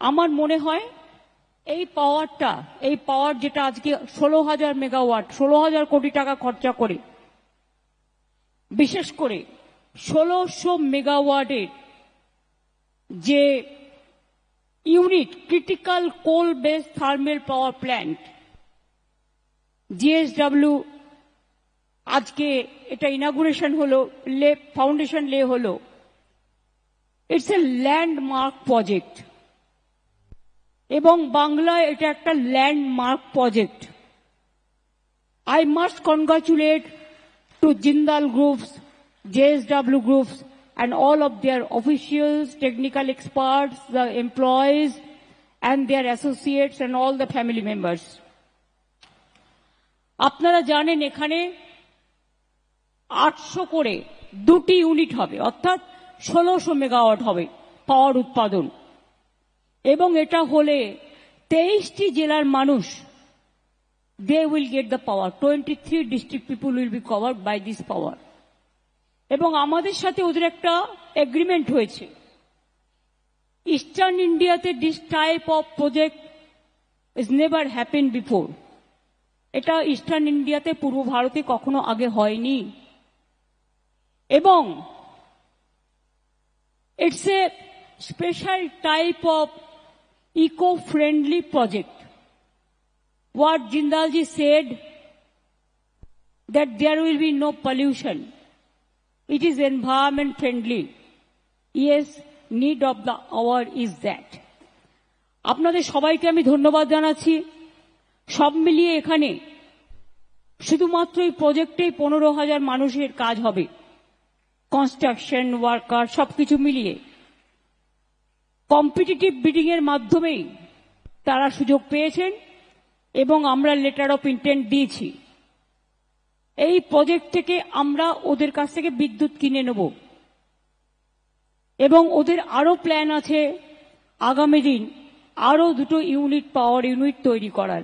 আমার মনে হয় এই পাওয়ারটা, এই পাওয়ার যেটা আজকে ষোলো হাজার মেগাওয়াট, ষোলো হাজার কোটি টাকা খরচা করে, বিশেষ করে ষোলোশো মেগাওয়াটের যে unit, critical coal base thermal power plant, JSW, আজকে এটা ইনাগুরেশন হলো, লে, ফাউন্ডেশন লে হলো, ইটস এ ল্যান্ডমার্ক প্রজেক্ট। এবং বাংলায় এটা একটা landmark project I must congratulate to Jindal groups JSW groups and all of their officials technical experts the employees and their associates and all the family members আপনারা জানেন এখানে আটশো করে দুটি ইউনিট হবে, অর্থাৎ ষোলোশো মেগাওয়াট হবে পাওয়ার উৎপাদন। এবং এটা হলে তেইশটি জেলার মানুষ, they will get the power. 23 district people will be cover by this power এবং আমাদের সাথে ওদের একটা এগ্রিমেন্ট হয়েছে। ইস্টার্ন ইন্ডিয়াতে this type of project is never happen before এটা ইস্টার্ন ইন্ডিয়াতে পূর্ব ভারতে কখনো আগে হয়নি। এবং it's a special type of friendly project what Jindalji said that there will be no pollution. It is environment friendly. Yes, need of the hour is that. আপনাদের সবাইকে আমি ধন্যবাদ জানাচ্ছি সব মিলিয়ে এখানে শুধুমাত্র এই প্রজেক্টেই পনেরো হাজার মানুষের কাজ হবে কনস্ট্রাকশন ওয়ার্কার সবকিছু মিলিয়ে কম্পিটিটিভ বিডিং এর মাধ্যমেই তারা সুযোগ পেয়েছেন এবং আমরা লেটার অফ ইন্টেন্ট দিয়েছি। এই প্রজেক্ট থেকে আমরা ওদের কাছ থেকে বিদ্যুৎ কিনে নেব। এবং ওদের আরও প্ল্যান আছে আগামী দিন আরও দুটো ইউনিট পাওয়ার ইউনিট তৈরি করার।